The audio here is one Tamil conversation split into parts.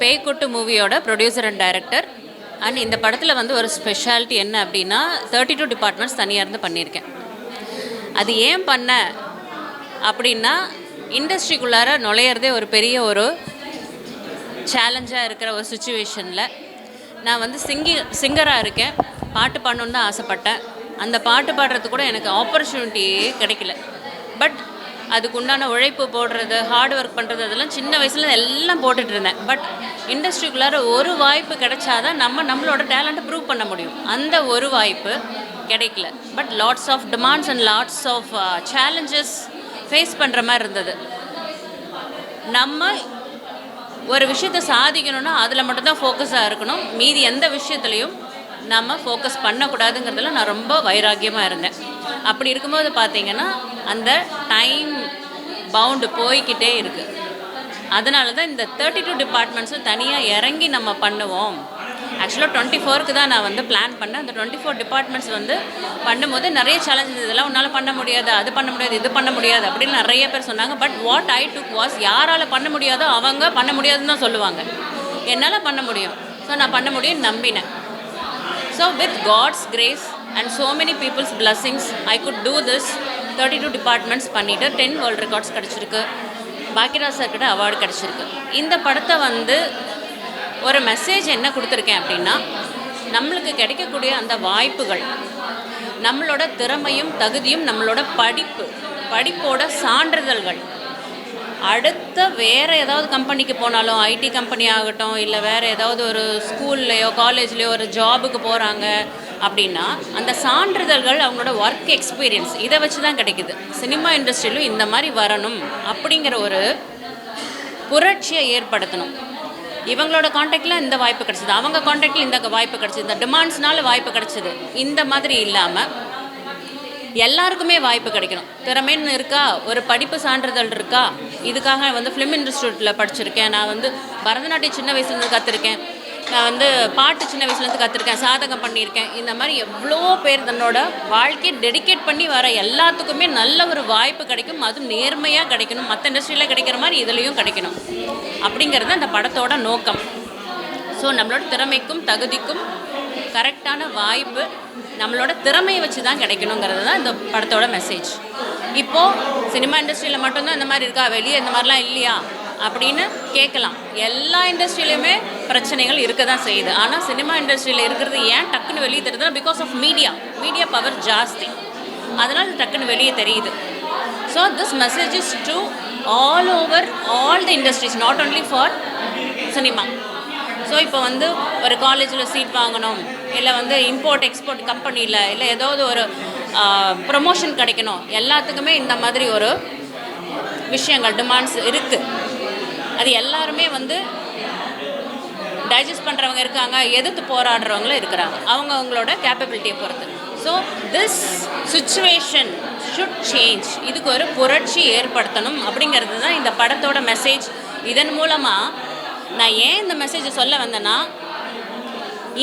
பேய்கொட்டு மூவியோட ப்ரொடியூசர் அண்ட் டைரக்டர் அண்ட் இந்த படத்தில் வந்து ஒரு ஸ்பெஷாலிட்டி என்ன அப்படின்னா தேர்ட்டி டூ டிபார்ட்மெண்ட்ஸ் தனியாக இருந்து பண்ணியிருக்கேன். அது ஏன் பண்ண அப்படின்னா இண்டஸ்ட்ரிக்குள்ளார நுழையிறதே ஒரு பெரிய ஒரு சேலஞ்சாக இருக்கிற ஒரு சுச்சுவேஷனில் நான் வந்து சிங்கி சிங்கராக இருக்கேன். பாட்டு பாடணுன்னு தான் ஆசைப்பட்டேன். அந்த பாட்டு பாடுறதுக்கு கூட எனக்கு ஆப்பர்ச்சுனிட்டியே கிடைக்கல. பட் அதுக்கு உண்டான உழைப்பு போடுறது ஹார்ட் ஒர்க் பண்ணுறது அதெல்லாம் சின்ன வயசில் எல்லாம் போட்டுட்டு இருந்தேன். பட் இண்டஸ்ட்ரிக்குள்ளார ஒரு வாய்ப்பு கிடைச்சாதான் நம்ம நம்மளோட டேலண்ட்டை ப்ரூவ் பண்ண முடியும். அந்த ஒரு வாய்ப்பு கிடைக்கல. But lots of demands and lots of challenges face பண்ணுற மாதிரி இருந்தது. நம்ம ஒரு விஷயத்தை சாதிக்கணும்னா அதில் மட்டும்தான் ஃபோக்கஸாக இருக்கணும். மீதி எந்த விஷயத்துலையும் நம்ம ஃபோக்கஸ் பண்ணக்கூடாதுங்கிறதுல நான் ரொம்ப வைராக்கியமாக இருந்தேன். அப்படி இருக்கும்போது பார்த்தீங்கன்னா அந்த டைம் பவுண்டு போய்க்கிட்டே இருக்குது அதனால தான் இந்த தேர்ட்டி டூ டிபார்ட்மெண்ட்ஸும் தனியாக இறங்கி நம்ம பண்ணுவோம். ஆக்சுவலாக டுவெண்ட்டி ஃபோருக்கு தான் நான் வந்து பிளான் பண்ணேன். அந்த டுவெண்ட்டி ஃபோர் டிபார்ட்மெண்ட்ஸ் வந்து பண்ணும்போது நிறைய சேலஞ்சஸ் இதெல்லாம் உன்னால் பண்ண முடியாது அது பண்ண முடியாது இது பண்ண முடியாது அப்படின்னு நிறைய பேர் சொன்னாங்க. But what I took was யாரால் பண்ண முடியாதோ அவங்க பண்ண முடியாதுன்னு தான் சொல்லுவாங்க. என்னால் பண்ண முடியும். ஸோ நான் பண்ண முடியும்னு நம்பினேன். So with God's grace and so many peoples blessings I could do this thirty two departments பண்ணிவிட்டு டென் வேர்ல்ட் ரெக்கார்ட்ஸ் கிடச்சிருக்கு. பாக்கியராஜ் சார் கிட்ட அவார்டு கிடச்சிருக்கு. இந்த படத்தை வந்து ஒரு மெசேஜ் என்ன கொடுத்துருக்கேன் அப்படின்னா நம்மளுக்கு கிடைக்கக்கூடிய அந்த வாய்ப்புகள் நம்மளோட திறமையும் தகுதியும் நம்மளோட படிப்பு படிப்போட சான்றிதழ்கள் அடுத்த வேறு ஏதாவது கம்பெனிக்கு போனாலும் ஐடி கம்பெனி ஆகட்டும் இல்லை வேறு ஏதாவது ஒரு ஸ்கூல்லையோ காலேஜ்லேயோ ஒரு ஜாபுக்கு போகிறாங்க அப்படின்னா அந்த சான்றிதழ்கள் அவங்களோட ஒர்க் எக்ஸ்பீரியன்ஸ் இதை வச்சு தான் கிடைக்குது. சினிமா இண்டஸ்ட்ரியிலும் இந்த மாதிரி வரணும் அப்படிங்கிற ஒரு புரட்சியை ஏற்படுத்தணும். இவங்களோட காண்டாக்டில் இந்த வாய்ப்பு கிடச்சிது. அவங்க காண்டாக்டில் இந்த வாய்ப்பு கிடச்சிது. இந்த டிமாண்ட்ஸ்னால வாய்ப்பு கிடச்சிது. இந்த மாதிரி இல்லாமல் எல்லாருக்குமே வாய்ப்பு கிடைக்கணும். திறமைன்னு இருக்கா? ஒரு படிப்பு சான்றிதழ் இருக்கா? இதுக்காக வந்து ஃபிலிம் இன்ஸ்டியூட்டில் படிச்சிருக்கேன். நான் வந்து பரதநாட்டியம் சின்ன வயசுலேருந்து கற்றுருக்கேன் நான் வந்து பாட்டு சின்ன வயசுலேருந்து கற்றுருக்கேன் சாதகம் பண்ணியிருக்கேன். இந்த மாதிரி எவ்வளோ பேர் தன்னோட வாழ்க்கையை டெடிகேட் பண்ணி வர எல்லாத்துக்குமே நல்ல ஒரு வாய்ப்பு கிடைக்கும். அதுவும் நேர்மையாக கிடைக்கணும். மற்ற இண்டஸ்ட்ரியில் கிடைக்கிற மாதிரி இதுலேயும் கிடைக்கணும். அப்படிங்கிறது அந்த படத்தோட நோக்கம். ஸோ நம்மளோட திறமைக்கும் தகுதிக்கும் கரெக்டான வாய்ப்பு நம்மளோட திறமையை வச்சு தான் கிடைக்கணுங்கிறது தான் இந்த படத்தோட மெசேஜ் இப்போது சினிமா இண்டஸ்ட்ரியில் மட்டும்தான் இந்த மாதிரி இருக்கா? வெளியே இந்த மாதிரிலாம் இல்லையா? அப்படின்னு கேட்கலாம். எல்லா இண்டஸ்ட்ரியிலையுமே பிரச்சனைகள் இருக்க தான் செய்யுது. ஆனால் சினிமா இண்டஸ்ட்ரியில் இருக்கிறது ஏன் டக்குன்னு வெளியே தெரியுதுன்னா because of media media power ஜாஸ்தி. அதனால் டக்குன்னு வெளியே தெரியுது. So this message is to all over all the industries not only for cinema so இப்போ வந்து ஒரு காலேஜில் சீட் வாங்கணும். இல்லை வந்து இம்போர்ட் எக்ஸ்போர்ட் கம்பெனியில் இல்லை ஏதாவது ஒரு ப்ரமோஷன் கிடைக்கணும். எல்லாத்துக்குமே இந்த மாதிரி ஒரு விஷயங்கள் டிமாண்ட்ஸ் இருக்குது அது எல்லாருமே வந்து டைஜஸ்ட் பண்ணுறவங்க இருக்காங்க எதிர்த்து போராடுறவங்களும் இருக்கிறாங்க. அவங்க அவங்களோட கேப்பபிலிட்டியை பொறுத்து. So this situation should change இதுக்கு ஒரு புரட்சி ஏற்படுத்தணும் அப்படிங்கிறது தான் இந்த படத்தோட மெசேஜ் இதன் மூலமாக நான் ஏன் இந்த மெசேஜை சொல்ல வந்தேன்னா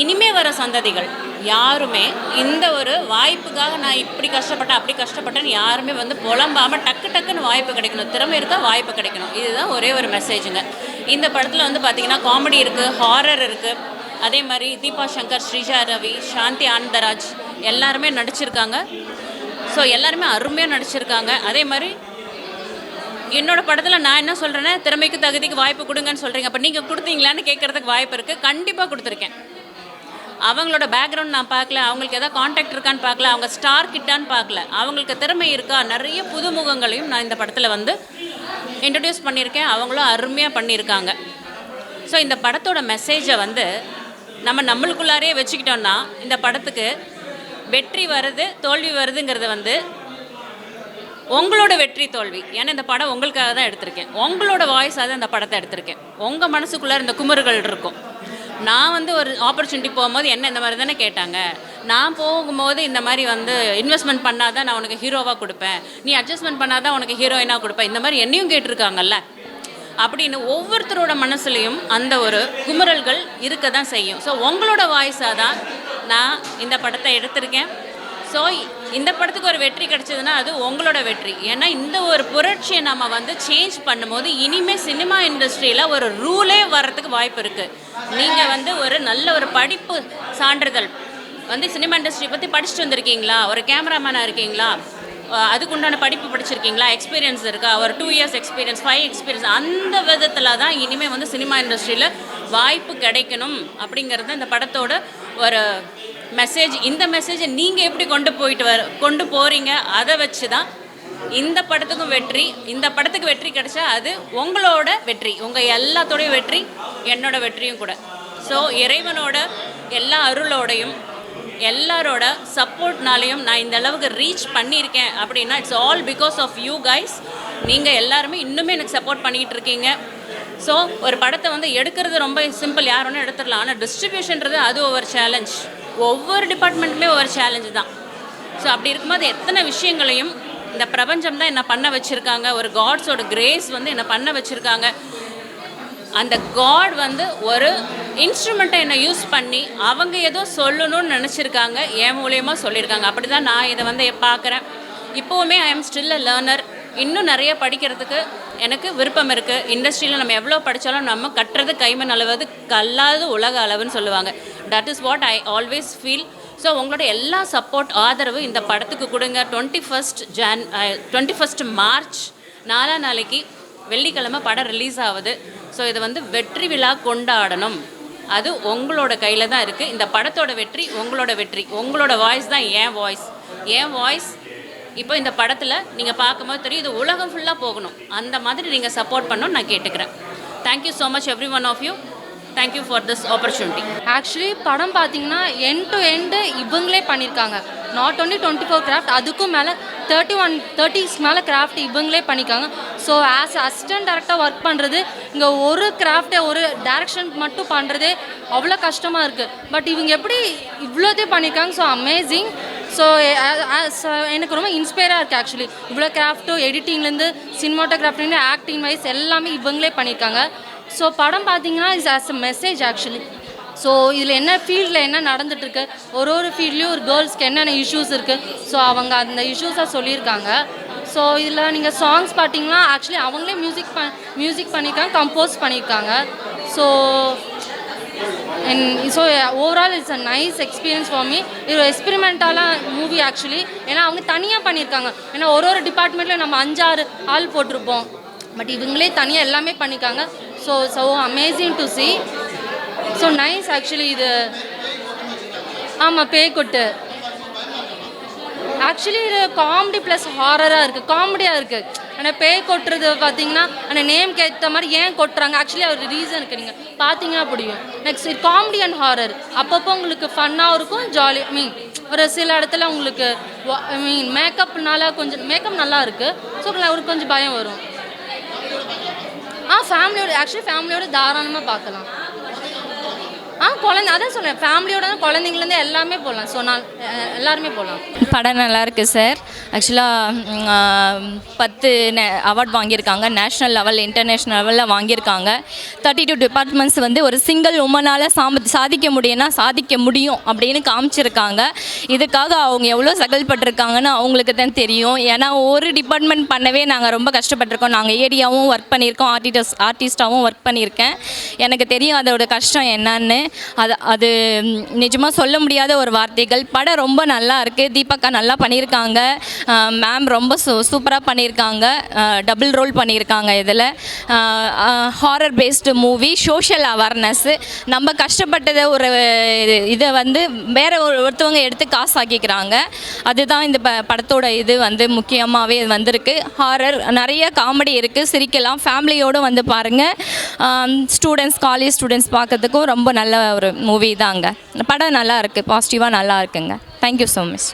இனிமே வர சந்ததிகள் யாருமே இந்த ஒரு வாய்ப்புக்காக நான் இப்படி கஷ்டப்பட்டேன் அப்படி கஷ்டப்பட்டேன்னு யாருமே வந்து புலம்பாமல் டக்கு டக்குன்னு வாய்ப்பு கிடைக்கணும். திறமை இருக்கா வாய்ப்பு கிடைக்கணும். இதுதான் ஒரே ஒரு மெசேஜுங்க இந்த படத்தில் வந்து பார்த்திங்கன்னா காமெடி இருக்குது ஹாரர் இருக்குது அதே மாதிரி தீபா சங்கர் ஸ்ரீஜா ரவி சாந்தி ஆனந்தராஜ் எல்லாருமே நடிச்சிருக்காங்க. ஸோ எல்லாருமே அருமையாக நடிச்சிருக்காங்க. அதே மாதிரி என்னோட படத்தில் நான் என்ன சொல்கிறேன்னா திறமைக்கு தகுதிக்கு வாய்ப்பு கொடுங்கன்னு சொல்கிறீங்க அப்போ நீங்கள் கொடுத்தீங்களான்னு கேட்குறதுக்கு வாய்ப்பு இருக்குது கண்டிப்பாக கொடுத்துருக்கேன். அவங்களோட பேக்ரவுண்ட் நான் பார்க்கல அவங்களுக்கு எதாவது காண்டாக்ட் இருக்கான்னு பார்க்கல அவங்க ஸ்டார் கிட்டான்னு பார்க்கல. அவங்களுக்கு திறமை இருக்கா? நிறைய புதுமுகங்களையும் நான் இந்த படத்தில் வந்து இன்ட்ரடியூஸ் பண்ணியிருக்கேன். அவங்களும் அருமையாக பண்ணியிருக்காங்க. ஸோ இந்த படத்தோட மெசேஜை வந்து நம்ம நம்மளுக்குள்ளாரே வச்சுக்கிட்டோம்னா இந்த படத்துக்கு வெற்றி வருது தோல்வி வருதுங்கிறது வந்து உங்களோட வெற்றி தோல்வி. ஏன்னா இந்த படம் உங்களுக்காக தான் எடுத்திருக்கேன். உங்களோட வாய்ஸாக தான் இந்த படத்தை எடுத்திருக்கேன். உங்கள் மனசுக்குள்ளே இந்த குமுறுகள் இருக்கும். நான் வந்து ஒரு ஆப்பர்ச்சுனிட்டி போகும்போது என்ன இந்த மாதிரி தானே கேட்டாங்க. நான் போகும்போது இந்த மாதிரி வந்து இன்வெஸ்ட்மெண்ட் பண்ணாதான் நான் உனக்கு ஹீரோவாக கொடுப்பேன். நீ அட்ஜஸ்ட்மெண்ட் பண்ணாதான் உனக்கு ஹீரோயினாக கொடுப்பேன். இந்த மாதிரி என்னையும் கேட்டிருக்காங்கல்ல. அப்படின்னு ஒவ்வொருத்தரோட மனசுலையும் அந்த ஒரு குமுறல்கள் இருக்க தான் செய்யும். ஸோ உங்களோட வாய்ஸாக தான் நான் இந்த படத்தை எடுத்திருக்கேன். ஸோ இந்த படத்துக்கு ஒரு வெற்றி கிடைச்சதுன்னா அது உங்களோட வெற்றி. ஏன்னா இந்த ஒரு புரட்சியை நம்ம வந்து சேஞ்ச் பண்ணும்போது இனிமேல் சினிமா இண்டஸ்ட்ரியில் ஒரு ரூலே வர்றதுக்கு வாய்ப்பு இருக்குது நீங்கள் வந்து ஒரு நல்ல ஒரு படிப்பு சான்றிதழ் வந்து சினிமா இண்டஸ்ட்ரி பற்றி படிச்சுட்டு வந்திருக்கீங்களா? ஒரு கேமராமேனாக இருக்கீங்களா? அதுக்குண்டான அதுக்கு உண்டான படிப்பு படிச்சிருக்கீங்களா? எக்ஸ்பீரியன்ஸ் இருக்கா? ஒரு two years experience five experience அந்த விதத்தில் தான் இனிமேல் வந்து சினிமா இண்டஸ்ட்ரியில் வாய்ப்பு கிடைக்கணும் அப்படிங்கிறது இந்த படத்தோட ஒரு மெசேஜ் இந்த மெசேஜை நீங்கள் எப்படி கொண்டு போயிட்டு வர கொண்டு போகிறீங்க அதை வச்சு தான் இந்த படத்துக்கும் வெற்றி இந்த படத்துக்கு வெற்றி கிடைச்சா அது உங்களோட வெற்றி உங்கள் எல்லாத்தோடையும் வெற்றி என்னோட வெற்றியும் கூட. ஸோ இறைவனோட எல்லா அருளோடையும் எல்லாரோட சப்போர்ட்னாலையும் நான் இந்த அளவுக்கு ரீச் பண்ணியிருக்கேன் அப்படின்னா it's all because of you guys நீங்கள் எல்லாருமே இன்னுமே எனக்கு சப்போர்ட் பண்ணிகிட்டு இருக்கீங்க. ஸோ ஒரு படத்தை வந்து எடுக்கிறது ரொம்ப சிம்பிள் யார் ஒன்றும் எடுத்துடலாம். ஆனால் டிஸ்ட்ரிபியூஷன்றது அது ஒரு சேலஞ்ச் ஒவ்வொரு டிபார்ட்மெண்ட்டுமே ஒவ்வொரு சேலஞ்சு தான். ஸோ அப்படி இருக்கும்போது எத்தனை விஷயங்களையும் இந்த பிரபஞ்சம் தான் என்ன பண்ண வச்சுருக்காங்க ஒரு காட்ஸோட கிரேஸ் வந்து என்ன பண்ண வச்சுருக்காங்க. அந்த காட் வந்து ஒரு இன்ஸ்ட்ருமெண்ட்டை என்னை யூஸ் பண்ணி அவங்க ஏதோ சொல்லணும்னு நினச்சிருக்காங்க என் மூலியமாக சொல்லியிருக்காங்க அப்படி தான் நான் இதை வந்து பார்க்குறேன். இப்போவுமே I am still a learner இன்னும் நிறைய படிக்கிறதுக்கு எனக்கு விருப்பம் இருக்குது இண்டஸ்ட்ரியில் நம்ம எவ்வளோ படித்தாலும் நம்ம கட்டுறது கைமண் அளவது கல்லாது உலக அளவுன்னு சொல்லுவாங்க. That is what I always feel so உங்களோட எல்லா சப்போர்ட் ஆதரவு இந்த படத்துக்கு கொடுங்க. Twenty first Jan twenty first March நாலா நாளைக்கு வெள்ளிக்கிழமை படம் ரிலீஸ் ஆகுது. ஸோ இதை வந்து வெற்றி விழா கொண்டாடணும். அது உங்களோட கையில் தான் இருக்குது இந்த படத்தோட வெற்றி உங்களோட வெற்றி. உங்களோட வாய்ஸ் தான் என் வாய்ஸ் என் வாய்ஸ் இப்போ இந்த படத்தில் நீங்கள் பார்க்கும்போது தெரியும் இது உலகம் ஃபுல்லாக போகணும். அந்த மாதிரி நீங்கள் சப்போர்ட் பண்ணணும்னு நான் கேட்டுக்கிறேன். Thank you so much every one of you thank you for this opportunity actually படம் பார்த்தீங்கன்னா எண்ட் டு எண்டு இவங்களே பண்ணியிருக்காங்க not only twenty four craft அதுக்கும் மேலே தேர்ட்டி ஒன் தேர்ட்டிஸ் மேலே கிராஃப்ட் இவங்களே பண்ணியிருக்காங்க ஸோ ஆஸ் அசிஸ்டன்ட் டேரக்டாக ஒர்க் பண்ணுறது இங்கே ஒரு கிராஃப்டை ஒரு டேரக்ஷன் மட்டும் பண்ணுறதே அவ்வளோ கஷ்டமாக இருக்குது பட் இவங்க எப்படி இவ்வளோத்தையும் பண்ணியிருக்காங்க ஸோ அமேசிங் ஸோ எனக்கு ரொம்ப இன்ஸ்பயராக இருக்குது ஆக்சுவலி இவ்வளோ கிராஃப்ட்டும் எடிட்டிங்லேருந்து சினிமாட்டோகிராஃப்ட்லேருந்து ஆக்டிங் வைஸ் எல்லாமே இவங்களே பண்ணியிருக்காங்க ஸோ படம் பார்த்தீங்கன்னா is as a message actually so இதில் என்ன ஃபீல்டில் என்ன நடந்துட்டுருக்கு? ஒரு ஒரு ஃபீல்ட்லேயும் ஒரு கேர்ள்ஸ்க்கு என்னென்ன இஷ்யூஸ் இருக்குது ஸோ அவங்க அந்த இஷ்யூஸை சொல்லியிருக்காங்க. ஸோ இதில் நீங்கள் சாங்ஸ் பார்த்தீங்கன்னா ஆக்சுவலி அவங்களே மியூசிக் ப மியூசிக் பண்ணியிருக்காங்க கம்போஸ் பண்ணியிருக்காங்க. So and so overall it's a nice experience for me இது ஒரு மூவி ஆக்சுவலி ஏன்னா அவங்க தனியாக பண்ணியிருக்காங்க. ஏன்னா ஒரு ஒரு டிபார்ட்மெண்ட்டில் நம்ம அஞ்சாறு ஆள் போட்டிருப்போம். பட் இவங்களே தனியாக எல்லாமே பண்ணியிருக்காங்க. So so amazing to see so nice actually இது ஆமாம் பேய்கொட்டு ஆக்சுவலி இது காமெடி ப்ளஸ் ஹாரராக இருக்குது காமெடியாக இருக்குது ஆனால் பேய் கொட்டுறது பார்த்தீங்கன்னா அந்த நேம்க்கு ஏற்ற மாதிரி ஏன் கொட்டுறாங்க? ஆக்சுவலி ஒரு ரீசன் இருக்குது நீங்கள் பார்த்தீங்கன்னா புரியும் நெக்ஸ்ட் இது காமெடி அண்ட் ஹாரர் அப்பப்போ உங்களுக்கு ஃபன்னாகவும் இருக்கும் ஜாலி ஐ மீன் ஒரு சில இடத்துல உங்களுக்கு ஐ மீன் மேக்கப்னால கொஞ்சம் மேக்கப் நல்லா இருக்குது ஸோ ஒரு கொஞ்சம் பயம் வரும். ஃபேமிலியோட ஆக்சுவலி ஃபேமிலியோட தாராளமாக பார்க்கலாம். ஆ குழந்தை அதான் சொல்கிறேன் ஃபேமிலியோட குழந்தைங்கலேருந்து எல்லாமே போகலாம் ஸோ நான் எல்லாருமே போகலாம் படம் நல்லா இருக்கு சார் ஆக்சுவலாக பத்து அவார்ட் வாங்கியிருக்காங்க. நேஷ்னல் லெவல் இன்டர்நேஷ்னல் லெவலில் வாங்கியிருக்காங்க. தேர்ட்டி டூ டிபார்ட்மெண்ட்ஸ் வந்து ஒரு சிங்கிள் உமனால் சாம சாதிக்க முடியும்னா சாதிக்க முடியும் அப்படின்னு காமிச்சிருக்காங்க. இதுக்காக அவங்க எவ்வளோ சகல்பட்டிருக்காங்கன்னு அவங்களுக்கு தான் தெரியும். ஏன்னா ஒரு டிபார்ட்மெண்ட் பண்ணவே நாங்கள் ரொம்ப கஷ்டப்பட்டிருக்கோம். நாங்கள் ஏரியாவும் ஒர்க் பண்ணியிருக்கோம். ஆர்டிஸ்ட் ஆர்டிஸ்ட்டாகவும் ஒர்க் பண்ணியிருக்கேன். எனக்கு தெரியும் அதோட கஷ்டம் என்னன்னு. அது அது நிஜமாக சொல்ல முடியாத ஒரு வார்த்தைகள். படம் ரொம்ப நல்லா இருக்குது தீபக்கா நல்லா பண்ணியிருக்காங்க. மேம் ரொம்ப சூ சூப்பராக பண்ணியிருக்காங்க. டபுள் ரோல் பண்ணியிருக்காங்க இதில். Horror based movie social awareness நம்ம கஷ்டப்பட்டதை ஒரு இது- இதை வந்து வேற ஒரு ஒருத்தவங்க எடுத்து காசாக்கிக்கிறாங்க. அதுதான் இந்த ப படத்தோட இது வந்து முக்கியமாகவே வந்திருக்கு. ஹாரர் நிறைய காமெடி இருக்குது சிரிக்கலாம். ஃபேமிலியோடு வந்து பாருங்கள் ஸ்டூடெண்ட்ஸ் காலேஜ் ஸ்டூடெண்ட்ஸ் பார்க்கறதுக்கும் ரொம்ப நல்ல ஒரு மூவி தாங்க படம் நல்லா இருக்குது பாசிட்டிவாக நல்லா இருக்குங்க. Thank you so much